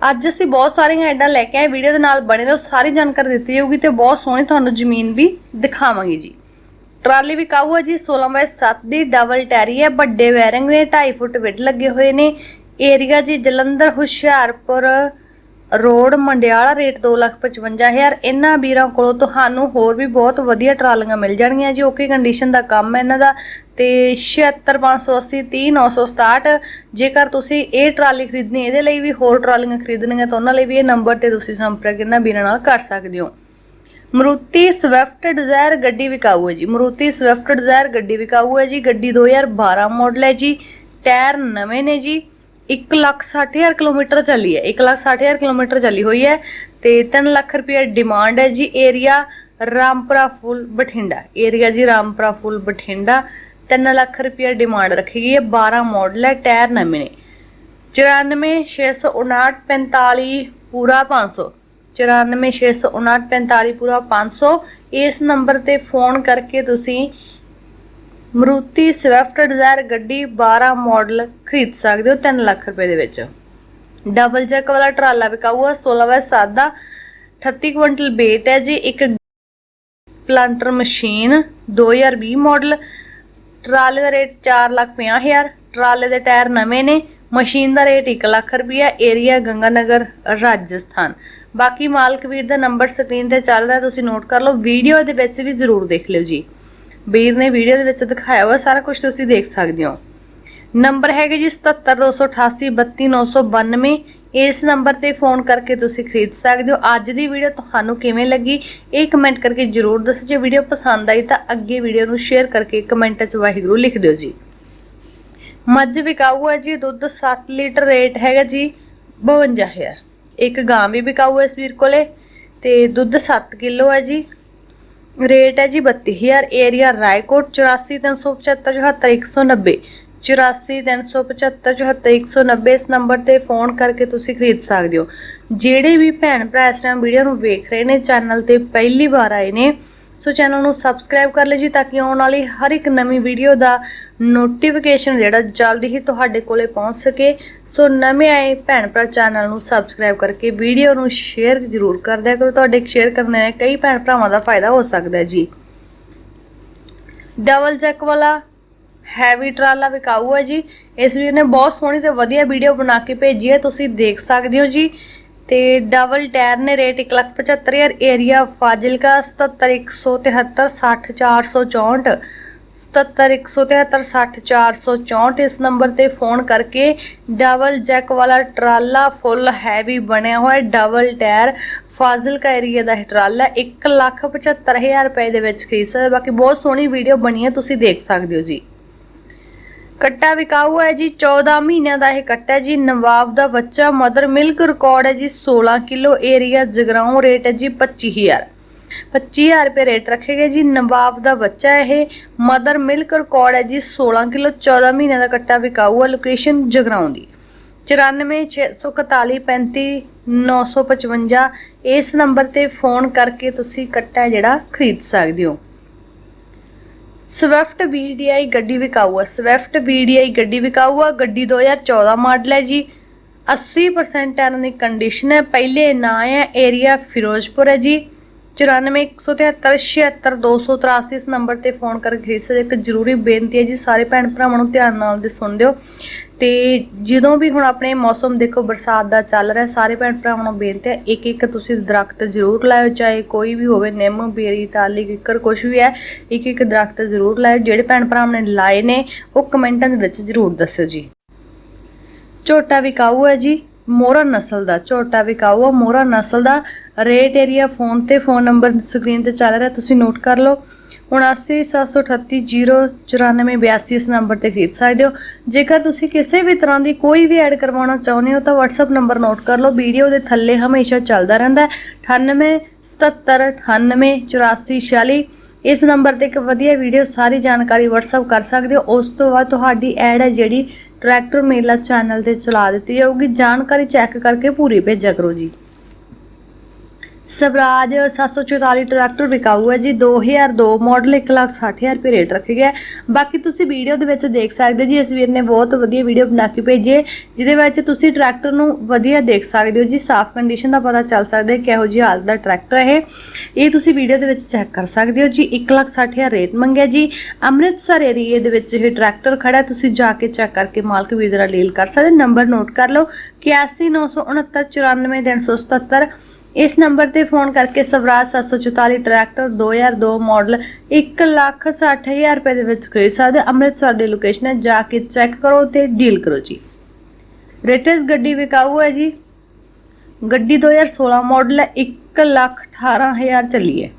ਅੱਜ ਅਸੀਂ ਬਹੁਤ ਸਾਰੀਆਂ ਐਡਾਂ ਲੈ ਕੇ ਆਏ, ਵੀਡੀਓ ਦੇ ਨਾਲ ਬਣੇ ਰਹੋ, ਸਾਰੀ ਜਾਣਕਾਰੀ ਦਿੱਤੀ ਜਾਊਗੀ ਤੇ ਬਹੁਤ ਸੋਹਣੀ ਤੁਹਾਨੂੰ ਜ਼ਮੀਨ ਵੀ ਦਿਖਾਵਾਂਗੇ ਜੀ। ਟਰਾਲੀ ਵਿਕਾਊ ਹੈ ਜੀ 16 ਬਾਈ 7 ਦੀ, ਡਬਲ ਟੈਰੀ ਹੈ, ਵੱਡੇ ਵੈਰਿੰਗ ਨੇ 2.5 ਫੁੱਟ ਵਿੱਡ ਲੱਗੇ ਹੋਏ ਨੇ। ਏਰੀਆ ਜੀ ਜਲੰਧਰ, ਹੁਸ਼ਿਆਰਪੁਰ ਰੋਡ ਮੰਡਿਆਲਾ ਰੇਟ 255000 ਇਹਨਾਂ ਵੀਰਾਂ ਕੋਲੋਂ ਤੁਹਾਨੂੰ ਹੋਰ ਵੀ ਬਹੁਤ ਵਧੀਆ ਟਰਾਲੀਆਂ ਮਿਲ ਜਾਣਗੀਆਂ ਜੀ। ਓਕੇ ਕੰਡੀਸ਼ਨ ਦਾ ਕੰਮ ਹੈ ਇਹਨਾਂ ਦਾ ਤੇ 76580 30967 ਜੇਕਰ ਤੁਸੀਂ ਇਹ ਟਰਾਲੀ ਖਰੀਦਣੀ, ਇਹਦੇ ਲਈ ਵੀ ਹੋਰ ਟਰਾਲੀਆਂ ਖਰੀਦਣੀਆਂ, ਤਾਂ ਉਹਨਾਂ ਲਈ ਵੀ ਇਹ ਨੰਬਰ ਤੇ ਤੁਸੀਂ ਸੰਪਰਕ ਇਹਨਾਂ ਵੀਰਾਂ ਨਾਲ ਕਰ ਸਕਦੇ ਹੋ। ਮਰੂਤੀ ਸਵਿਫਟ ਡਿਜ਼ਾਇਰ ਗੱਡੀ ਵਿਕਾਊ ਹੈ ਜੀ। ਮਰੂਤੀ ਸਵਿਫਟ ਡਿਜ਼ਾਇਰ ਗੱਡੀ ਵਿਕਾਊ ਹੈ ਜੀ। ਗੱਡੀ 2012 ਮਾਡਲ ਹੈ ਜੀ। ਟਾਇਰ ਨਵੇਂ ਨੇ ਜੀ। 160000 ਕਿਲੋਮੀਟਰ ਚੱਲੀ ਹੈ। 160000 ਕਿਲੋਮੀਟਰ ਚੱਲੀ ਹੋਈ ਹੈ ਤੇ 3 ਲੱਖ ਰੁਪਏ ਡਿਮਾਂਡ ਹੈ ਜੀ ਏਰੀਆ ਰਾਮਪੁਰਾ ਫੁੱਲ ਬਠਿੰਡਾ। ਏਰੀਆ ਜੀ ਰਾਮਪੁਰਾ ਫੁੱਲ ਬਠਿੰਡਾ 3 ਲੱਖ ਰੁਪਏ ਡਿਮਾਂਡ ਰੱਖੀ ਗਈ ਹੈ। 12 ਮਾਡਲ ਹੈ, ਟਾਇਰ ਨਵੇਂ ਨੇ। 946595 ਪੂਰਾ 500 946595 ਪੂਰਾ 500 ਇਸ ਨੰਬਰ ਤੇ ਫੋਨ ਕਰਕੇ ਤੁਸੀਂ ਮਰੂਤੀ ਸਵਿਫਟ ਡਿਜ਼ਾਇਰ ਗੱਡੀ 12 ਮਾਡਲ ਖਰੀਦ ਸਕਦੇ ਹੋ 3 ਲੱਖ ਰੁਪਏ ਦੇ ਵਿੱਚ। ਡਬਲ ਜੈਕ ਵਾਲਾ ਟਰਾਲਾ ਵਿਕਾਊ ਹੈ 16 ਬਾਈ 7 ਦਾ। 38 ਕੁਇੰਟਲ weight ਹੈ ਜੀ, ਇੱਕ ਪਲਾਂਟਰ ਮਸ਼ੀਨ 2020 ਮਾਡਲ ਟਰਾਲੇ ਦਾ ਰੇਟ 4 ਲੱਖ 50 ਹਜ਼ਾਰ। ਟਰਾਲੇ ਦੇ ਟਾਇਰ ਨਵੇਂ ਨੇ, ਮਸ਼ੀਨ ਦਾ ਰੇਟ 1 ਲੱਖ ਰੁਪਇਆ ਏਰੀਆ ਗੰਗਾਨਗਰ, ਰਾਜਸਥਾਨ। ਬਾਕੀ ਮਾਲਕ ਵੀਰ ਦਾ ਨੰਬਰ ਸਕਰੀਨ ਤੇ ਚੱਲ ਰਿਹਾ, ਤੁਸੀਂ ਨੋਟ ਕਰ ਲਓ। ਵੀਡੀਓ ਦੇ ਵਿੱਚ ਵੀ ਜ਼ਰੂਰ ਦੇਖ ਲਿਓ ਜੀ। ਵੀਰ ਨੇ ਵੀਡੀਓ ਦੇ ਵਿੱਚ ਦਿਖਾਇਆ ਹੋਇਆ, ਸਾਰਾ ਕੁਝ ਤੁਸੀਂ ਦੇਖ ਸਕਦੇ ਹੋ। ਨੰਬਰ ਹੈਗਾ ਜੀ 7728832992 ਇਸ ਨੰਬਰ ਤੇ ਫੋਨ ਕਰਕੇ ਤੁਸੀਂ ਖਰੀਦ ਸਕਦੇ ਹੋ। ਅੱਜ ਦੀ ਵੀਡੀਓ ਤੁਹਾਨੂੰ ਕਿਵੇਂ ਲੱਗੀ, ਇਹ ਕਮੈਂਟ ਕਰਕੇ ਜਰੂਰ ਦੱਸੋ। ਜੇ ਵੀਡੀਓ ਪਸੰਦ ਆਈ ਤਾਂ ਅੱਗੇ ਵੀਡੀਓ ਨੂੰ ਸ਼ੇਅਰ ਕਰਕੇ ਕਮੈਂਟ 'ਚ ਵਾਹਿਗੁਰੂ ਲਿਖ ਦਿਓ ਜੀ। ਮੱਝ ਵਿਕਾਊ ਹੈ ਜੀ, ਦੁੱਧ 7 ਲੀਟਰ ਰੇਟ ਹੈਗਾ ਜੀ 52000 ਇੱਕ ਗਾਂ ਵੀ ਵਿਕਾਊ ਹੈ ਇਸ ਵੀਰ ਕੋਲੇ ਤੇ ਦੁੱਧ 7 ਕਿਲੋ ਹੈ ਜੀ। ਰੇਟ ਹੈ ਜੀ 32000 ਏਰੀਆ ਰਾਏਕੋਟ 8437574190 8437574190 ਇਸ ਨੰਬਰ ਤੇ ਫੋਨ ਕਰਕੇ ਤੁਸੀਂ ਖਰੀਦ ਸਕਦੇ ਹੋ। ਜਿਹੜੇ ਵੀ ਭੈਣ ਭਰਾ ਇਸ ਟਾਈਮ ਵੀਡੀਓ ਨੂੰ ਵੇਖ ਰਹੇ ਨੇ, ਚੈਨਲ ਤੇ ਪਹਿਲੀ ਵਾਰ ਆਏ ਨੇ ਸੋ ਚੈਨਲ ਨੂੰ ਸਬਸਕ੍ਰਾਈਬ ਕਰ ਲਿਓ ਜੀ ਤਾਂ ਕਿ ਆਉਣ ਵਾਲੀ ਹਰ ਇੱਕ ਨਵੀਂ ਵੀਡੀਓ ਦਾ ਨੋਟੀਫਿਕੇਸ਼ਨ ਜਿਹੜਾ ਜਲਦੀ ਹੀ ਤੁਹਾਡੇ ਕੋਲੇ ਪਹੁੰਚ ਸਕੇ। ਸੋ ਨਵੇਂ ਆਏ ਭੈਣ ਭਰਾ ਚੈਨਲ ਨੂੰ ਸਬਸਕ੍ਰਾਈਬ ਕਰਕੇ ਵੀਡੀਓ ਨੂੰ ਸ਼ੇਅਰ ਜ਼ਰੂਰ ਕਰ ਦਿਆ ਕਰੋ। ਤੁਹਾਡੇ ਸ਼ੇਅਰ ਕਰਨ ਨਾਲ ਕਈ ਭੈਣ ਭਰਾਵਾਂ ਦਾ ਫਾਇਦਾ ਹੋ ਸਕਦਾ ਜੀ। ਡਬਲ ਚੈੱਕ ਵਾਲਾ ਹੈਵੀ ਟਰਾਲਾ ਵਿਕਾਊ ਹੈ ਜੀ। ਇਸ ਵੀਰ ਨੇ ਬਹੁਤ ਸੋਹਣੀ ਤੇ ਵਧੀਆ ਵੀਡੀਓ ਬਣਾ ਕੇ ਭੇਜੀ ਹੈ। ਤੁਸੀਂ ਦੇਖ ਸਕਦੇ ਹੋ ਜੀ। ਤੇ ਡਬਲ ਟਾਇਰ ਨੇ ਰੇਟ 175000 ਏਰੀਆ ਫਾਜ਼ਿਲਕਾ 7717760464 7717760464 ਇਸ ਨੰਬਰ ਤੇ ਫੋਨ ਕਰਕੇ ਡਬਲ ਜੈਕ ਵਾਲਾ ਟਰਾਲਾ ਫੁੱਲ ਹੈਵੀ ਬਣਿਆ ਹੋਇਆ ਡਬਲ ਟਾਇਰ ਫਾਜ਼ਿਲਕਾ ਏਰੀਆ ਦਾ ਇਹ ਟਰਾਲਾ 175000 ਰੁਪਏ ਦੇ ਵਿੱਚ ਖਰੀਦ ਸਕਦੇ ਬਾਕੀ ਬਹੁਤ ਸੋਹਣੀ ਵੀਡੀਓ ਬਣੀ ਹੈ, ਤੁਸੀਂ ਦੇਖ ਸਕਦੇ ਹੋ ਜੀ। ਕੱਟਾ ਵਿਕਾਊ ਹੈ ਜੀ 14 ਮਹੀਨਿਆਂ ਦਾ ਇਹ ਕੱਟਾ ਜੀ। ਨਵਾਬ ਦਾ ਬੱਚਾ, ਮਦਰ ਮਿਲਕ ਰਿਕਾਰਡ ਹੈ ਜੀ 16 ਕਿਲੋ ਏਰੀਆ ਜਗਰਾਉਂ ਰੇਟ ਹੈ ਜੀ 25000 25000 ਰੁਪਏ ਰੇਟ ਰੱਖੇਗੇ ਜੀ। ਨਵਾਬ ਦਾ ਬੱਚਾ ਇਹ, ਮਦਰ ਮਿਲਕ ਰਿਕਾਰਡ ਹੈ ਜੀ 16 ਕਿਲੋ 14 ਮਹੀਨਿਆਂ ਦਾ ਕੱਟਾ ਵਿਕਾਊ ਹੈ ਲੋਕੇਸ਼ਨ ਜਗਰਾਉਂ ਦੀ। 9464435955 ਇਸ ਨੰਬਰ ਤੇ ਫੋਨ ਕਰਕੇ ਤੁਸੀਂ ਕੱਟਾ ਜਿਹੜਾ ਖਰੀਦ ਸਕਦੇ ਹੋ। ਸਵਿਫਟ VDI ਗੱਡੀ ਵਿਕਾਊ ਹੈ ਸਵਿਫਟ VDI ਗੱਡੀ ਵਿਕਾਊ ਹੈ ਗੱਡੀ 2014 ਮਾਡਲ ਹੈ ਜੀ। 80% ਇਹਨਾਂ ਦੀ ਕੰਡੀਸ਼ਨ ਹੈ। ਪਹਿਲੇ ਨਾਂ ਹੈ ਏਰੀਆ ਫਿਰੋਜ਼ਪੁਰ ਹੈ ਜੀ। 9417767283 ਇਸ ਨੰਬਰ ਤੇ ਫੋਨ ਕਰਕੇ ਖਰੀਦ ਸਕਦੇ ਇੱਕ ਜ਼ਰੂਰੀ ਬੇਨਤੀ ਹੈ ਜੀ, ਸਾਰੇ ਭੈਣ ਭਰਾਵਾਂ ਨੂੰ ਧਿਆਨ ਨਾਲ ਦੇ ਸੁਣ ਦਿਓ। ਤੇ ਜਦੋਂ ਵੀ ਹੁਣ ਆਪਣੇ ਮੌਸਮ ਦੇਖੋ, ਬਰਸਾਤ ਦਾ ਚੱਲ ਰਿਹਾ, ਸਾਰੇ ਭੈਣ ਭਰਾਵਾਂ ਨੂੰ ਬੇਨਤੀ ਹੈ ਇੱਕ ਇੱਕ ਤੁਸੀਂ ਦਰਖਤ ਜ਼ਰੂਰ ਲਾਇਓ, ਚਾਹੇ ਕੋਈ ਵੀ ਹੋਵੇ, ਨਿੰਮ, ਬੇਰੀ ਟਾਲੀ ਕਿੱਕਰ ਕੁਝ ਵੀ ਹੈ ਇੱਕ ਇੱਕ ਦਰਖਤ ਜ਼ਰੂਰ ਲਾਇਓ, ਜਿਹੜੇ ਭੈਣ ਭਰਾਵਾਂ ਨੇ ਲਾਏ ਨੇ, ਉਹ ਕਮੈਂਟਾਂ ਦੇ ਵਿੱਚ ਜ਼ਰੂਰ ਦੱਸਿਓ ਜੀ। ਝੋਟਾ ਵਿਕਾਊ ਹੈ ਜੀ? ਮੋਰਾ ਨਸਲ ਦਾ, ਝੋਟਾ ਵਿਕਾਊ ਆ ਮੋਰਾ ਨਸਲ ਦਾ ਰੇਟ ਏਰੀਆ ਫੋਨ ਤੇ ਫੋਨ ਨੰਬਰ ਸਕਰੀਨ ਤੇ ਚੱਲ ਰਿਹਾ, ਤੁਸੀਂ ਨੋਟ ਕਰ ਲਓ। 7973809482 ਇਸ ਨੰਬਰ ਤੇ ਖਰੀਦ ਸਕਦੇ ਹੋ। ਜੇਕਰ ਤੁਸੀਂ ਕਿਸੇ ਵੀ ਤਰ੍ਹਾਂ ਦੀ ਕੋਈ ਵੀ ਐਡ ਕਰਵਾਉਣਾ ਚਾਹੁੰਦੇ ਹੋ, ਤਾਂ WhatsApp ਨੰਬਰ ਨੋਟ ਕਰ ਲਓ। ਵੀਡੀਓ ਦੇ ਥੱਲੇ ਹਮੇਸ਼ਾ ਚੱਲਦਾ ਰਹਿੰਦਾ ਹੈ। 98 77 98 84 46 ਇਸ ਨੰਬਰ ਤੇ ਇੱਕ ਵਧੀਆ ਵੀਡੀਓ, ਸਾਰੀ ਜਾਣਕਾਰੀ WhatsApp ਕਰ ਸਕਦੇ ਹੋ। ਉਸ ਤੋਂ ਬਾਅਦ ਤੁਹਾਡੀ ਐਡ ਹੈ ਜਿਹੜੀ ਟਰੈਕਟਰ ਮੇਲਾ ਚੈਨਲ ਤੇ ਚਲਾ ਦਿੱਤੀ ਜਾਊਗੀ। ਜਾਣਕਾਰੀ ਚੈੱਕ ਕਰਕੇ ਪੂਰੀ ਭੇਜਿਆ ਕਰੋ ਜੀ। ਸਵਰਾਜ 744 ਟਰੈਕਟਰ ਵਿਕਾਊ ਹੈ ਜੀ 2002 ਮਾਡਲ 160000 ਰੁਪਏ ਰੇਟ ਰੱਖਿਆ ਗਿਆ ਬਾਕੀ ਤੁਸੀਂ ਵੀਡੀਓ ਦੇ ਵਿੱਚ ਦੇਖ ਸਕਦੇ ਹੋ ਜੀ, ਇਸ ਵੀਰ ਨੇ ਬਹੁਤ ਵਧੀਆ ਵੀਡੀਓ ਬਣਾ ਕੇ ਭੇਜੀ ਹੈ, ਜਿਹਦੇ ਵਿੱਚ ਤੁਸੀਂ ਟਰੈਕਟਰ ਨੂੰ ਵਧੀਆ ਦੇਖ ਸਕਦੇ ਹੋ ਜੀ, ਸਾਫ਼ ਕੰਡੀਸ਼ਨ ਦਾ ਪਤਾ ਚੱਲ ਸਕਦਾ ਹੈ ਕਿਹੋ ਜਿਹੀ ਹਾਲਤ ਦਾ ਟਰੈਕਟਰ ਹੈ ਇਹ। ਇਹ ਤੁਸੀਂ ਵੀਡੀਓ ਦੇ ਵਿੱਚ ਚੈੱਕ ਕਰ ਸਕਦੇ ਹੋ ਜੀ 160000 ਰੇਟ ਮੰਗਿਆ ਜੀ। ਅੰਮ੍ਰਿਤਸਰ ਏਰੀਏ ਦੇ ਵਿੱਚ ਇਹ ਟਰੈਕਟਰ ਖੜਾ ਤੁਸੀਂ ਜਾ ਕੇ ਚੈੱਕ ਕਰਕੇ ਮਾਲਕ ਵੀਰ ਦਾ ਡੀਲ ਕਰ ਸਕਦੇ ਨੰਬਰ ਨੋਟ ਕਰ ਲਓ 8196694377 ਇਸ ਨੰਬਰ ਤੇ ਫੋਨ ਕਰਕੇ ਸਵਰਾਜ 744 ਟਰੈਕਟਰ 2002 ਮਾਡਲ ਹਜ਼ਾਰ ਰੁਪਏ ਦੇ ਵਿੱਚ ਖਰੀਦ ਸਕਦੇ ਅੰਮ੍ਰਿਤਸਰ ਦੀ ਲੋਕੇਸ਼ਨ ਹੈ, ਜਾ ਕੇ ਚੈੱਕ ਕਰੋ ਤੇ ਡੀਲ ਕਰੋ ਜੀ। ਰੇਟਸ ਗੱਡੀ ਵਿਕਾਊ ਹੈ ਜੀ। ਗੱਡੀ 2016 ਮਾਡਲ ਹੈ 118000 ਚੱਲੀ ਹੈ।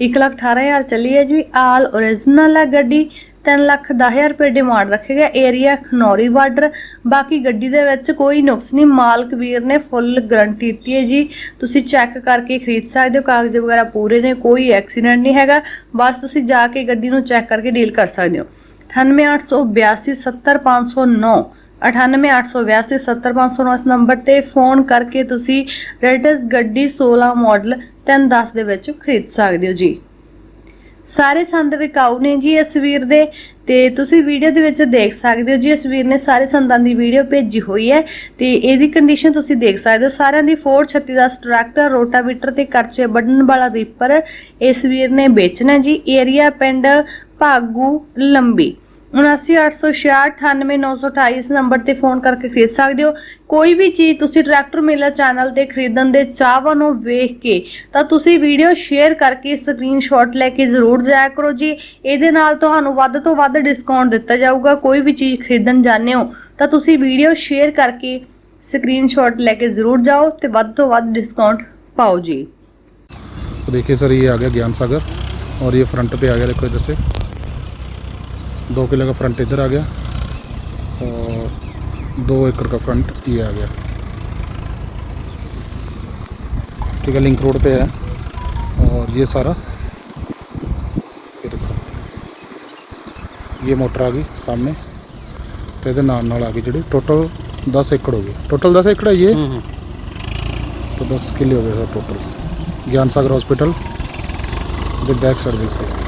118000 ਚੱਲੀ ਹੈ ਜੀ। ਆਲ origignal ਹੈ ਗੱਡੀ। 3 ਲੱਖ 10000 ਰੁਪਏ ਡਿਮਾਂਡ ਰੱਖੇਗਾ ਏਰੀਆ ਖਨੌਰੀ ਬਾਰਡਰ। ਬਾਕੀ ਗੱਡੀ ਦੇ ਵਿੱਚ ਕੋਈ ਨੁਕਸ ਨਹੀਂ। ਮਾਲਕ ਵੀਰ ਨੇ ਫੁੱਲ ਗਰੰਟੀ ਦਿੱਤੀ ਹੈ ਜੀ। ਤੁਸੀਂ ਚੈੱਕ ਕਰਕੇ ਖਰੀਦ ਸਕਦੇ ਹੋ। ਕਾਗਜ਼ ਵਗੈਰਾ ਪੂਰੇ ਨੇ, ਕੋਈ ਐਕਸੀਡੈਂਟ ਨਹੀਂ ਹੈਗਾ। ਬਸ ਤੁਸੀਂ ਜਾ ਕੇ ਗੱਡੀ ਨੂੰ ਚੈੱਕ ਕਰਕੇ ਡੀਲ ਕਰ ਸਕਦੇ ਹੋ। 9882 70509 9882 70509 ਇਸ ਨੰਬਰ ਤੇ ਫੋਨ ਕਰਕੇ ਤੁਸੀਂ ਰੈਡਸ ਗੱਡੀ 16 ਮਾਡਲ 310 ਦੇ ਵਿੱਚ ਖਰੀਦ ਸਕਦੇ ਹੋ ਜੀ। ਸਾਰੇ ਸੰਦ ਵਿਕਾਊ ਨੇ ਜੀ ਇਸ ਵੀਰ ਦੇ ਤੇ ਤੁਸੀਂ ਵੀਡੀਓ ਦੇ ਵਿੱਚ ਦੇਖ ਸਕਦੇ ਹੋ ਜੀ, ਇਸ ਵੀਰ ਨੇ ਸਾਰੇ ਸੰਦਾਂ ਦੀ ਵੀਡੀਓ ਭੇਜੀ ਹੋਈ ਹੈ ਤੇ ਇਹਦੀ ਕੰਡੀਸ਼ਨ ਤੁਸੀਂ ਦੇਖ ਸਕਦੇ ਹੋ। ਸਾਰਿਆਂ ਦੀ 436 ਦਾ ਸਟਰੈਕਟਰ ਰੋਟਾਵੀਟਰ ਤੇ ਕਰਚੇ ਵੱਢਣ ਵਾਲਾ ਰੀਪਰ ਇਸ ਵੀਰ ਨੇ ਵੇਚਣਾ ਜੀ। ਏਰੀਆ ਪਿੰਡ ਭਾਗੂ ਲੰਬੀ। 7986698928 ਇਸ ਨੰਬਰ ਤੇ ਫੋਨ ਕਰਕੇ ਖਰੀਦ ਸਕਦੇ ਹੋ। ਕੋਈ ਵੀ ਚੀਜ਼ ਤੁਸੀਂ ਟਰੈਕਟਰ ਮੇਲਾ ਚੈਨਲ ਤੇ ਖਰੀਦਣ ਦੇ ਚਾਹਵਾਂ ਨੂੰ ਵੇਖ ਕੇ ਤਾਂ ਤੁਸੀਂ ਵੀਡੀਓ ਸ਼ੇਅਰ ਕਰਕੇ ਸਕਰੀਨਸ਼ਾਟ ਲੈ ਕੇ ਜ਼ਰੂਰ ਜਾਇਆ ਕਰੋ ਜੀ। ਇਹਦੇ ਨਾਲ ਤੁਹਾਨੂੰ ਵੱਧ ਤੋਂ ਵੱਧ ਡਿਸਕਾਊਂਟ ਦਿੱਤਾ ਜਾਊਗਾ। ਕੋਈ ਵੀ ਚੀਜ਼ ਖਰੀਦਣ ਜਾਂਦੇ ਹੋ ਤਾਂ ਤੁਸੀਂ ਵੀਡੀਓ ਸ਼ੇਅਰ ਕਰਕੇ ਸਕਰੀਨਸ਼ਾਟ ਲੈ ਕੇ ਜ਼ਰੂਰ ਜਾਓ ਤੇ ਵੱਧ ਤੋਂ ਵੱਧ ਡਿਸਕਾਊਂਟ ਪਾਓ ਜੀ। देखिए ਸਰ ਇਹ ਆ गया ज्ञान सागर और ये फ्रंट पे आ गया देखो इधर से दो किलो का फ्रंट इधर आ गया और दो एकड़ का फ्रंट ये आ गया ठीक है लिंक रोड पे है और ये सारा ये देखो ये मोटर आ गई सामने ਤੇ ਇਹਦੇ ਨਾਲ ਨਾਲ ਆ ਗਈ ਜਿਹੜੀ ਟੋਟਲ 10 ਏਕੜ ਹੋ ਗਈ ਟੋਟਲ 10 ਏਕੜ ਹੈ ਇਹ तो दस किले हो गए sir total Gyan Sagar hospital the back side बिल्कुल